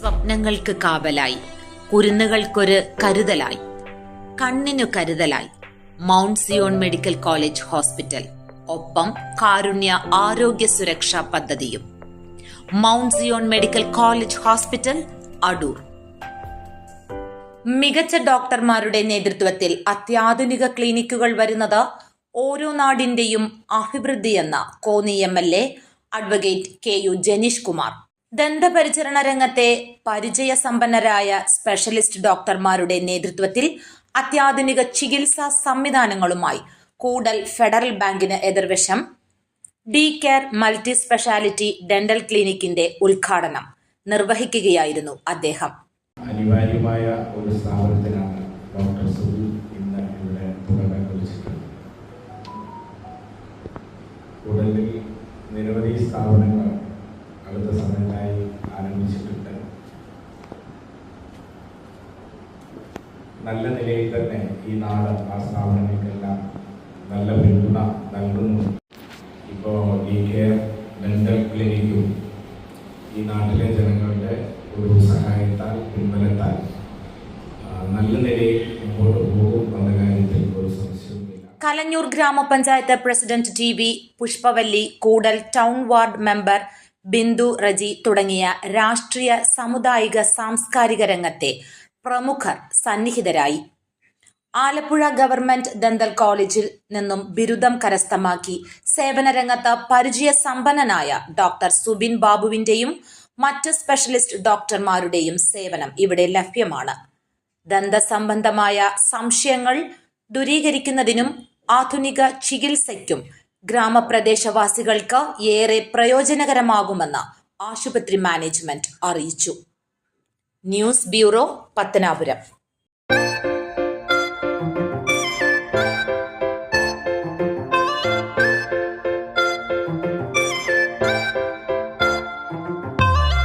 സ്വപ്നങ്ങൾക്ക് കാവലായി. കുരുന്നുകൾക്കൊരു കരുതലായി. കണ്ണിനു കരുതലായി. Mount Zion Medical College Hospital. ഒപ്പം കാരുണ്യ ആരോഗ്യ സുരക്ഷാ പദ്ധതിയും. Mount Zion Medical College Hospital Adoor. മികച്ച ഡോക്ടർമാരുടെ നേതൃത്വത്തിൽ അത്യാധുനിക ക്ലിനിക്കുകൾ വരുന്നത് ഓരോ നാടിന്റെയും അഭിവൃദ്ധിയെന്ന Konni M L A advocate K U Janeesh Kumar. ദന്തപരിചരണ രംഗത്തെ പരിചയസമ്പന്നരായ സ്പെഷ്യലിസ്റ്റ് ഡോക്ടർമാരുടെ നേതൃത്വത്തിൽ അത്യാധുനിക ചികിത്സാ സംവിധാനങ്ങളുമായി കൂടൽ ഫെഡറൽ ബാങ്കിന് എതിർവശം D care multi speciality dental ക്ലിനിക്കിന്റെ ഉദ്ഘാടനം നിർവഹിക്കുകയായിരുന്നു അദ്ദേഹം. അനിവാര്യമായ ഒരു സ്ഥാപനത്തിനാണ് ഡോക്ടർ സുനിൽ ഇന്ന് ഇവിടെ തുടക്കം കുറിച്ചിട്ടുള്ളത്. ഉടലിൽ നിരവധി സ്ഥാപനങ്ങൾ നല്ല നിലയിൽ തന്നെ ഈ നാട് ആ സ്ഥാപനങ്ങൾക്കെല്ലാം നല്ല പിന്തുണ നൽകുന്നു. ഇപ്പോൾ ഈ കെയർ ഡെന്റൽ ക്ലിനിക്കും ഈ നാട്ടിലെ ജനങ്ങളുടെ ഒരു സഹായത്താൽ പിൻബലത്താൽ നല്ല നിലയിൽ മുമ്പോട്ട് പോകും എന്ന കാര്യത്തിൽ ഒരു സംശയവും കലഞ്ഞൂർ ഗ്രാമപഞ്ചായത്ത് president T V Pushpavalli Koodal town ward member Bindu Reji തുടങ്ങിയ രാഷ്ട്രീയ സാമുദായിക സാംസ്കാരിക രംഗത്തെ പ്രമുഖർ സന്നിഹിതരായി. ആലപ്പുഴ ഗവൺമെന്റ് ദന്തൽ കോളേജിൽ നിന്നും ബിരുദം കരസ്ഥമാക്കി സേവനരംഗത്ത് പരിചയസമ്പന്നനായ ഡോക്ടർ സുബിൻ ബാബുവിന്റെയും മറ്റ് സ്പെഷ്യലിസ്റ്റ് ഡോക്ടർമാരുടെയും സേവനം ഇവിടെ ലഭ്യമാണ്. ദന്തസംബന്ധമായ സംശയങ്ങൾ ദൂരീകരിക്കുന്നതിനും ആധുനിക ചികിത്സയ്ക്കും ഗ്രാമപ്രദേശവാസികൾക്ക് ഏറെ പ്രയോജനകരമാകുമെന്ന് ആശുപത്രി മാനേജ്മെന്റ് അറിയിച്ചു. News bureau Pathanapuram.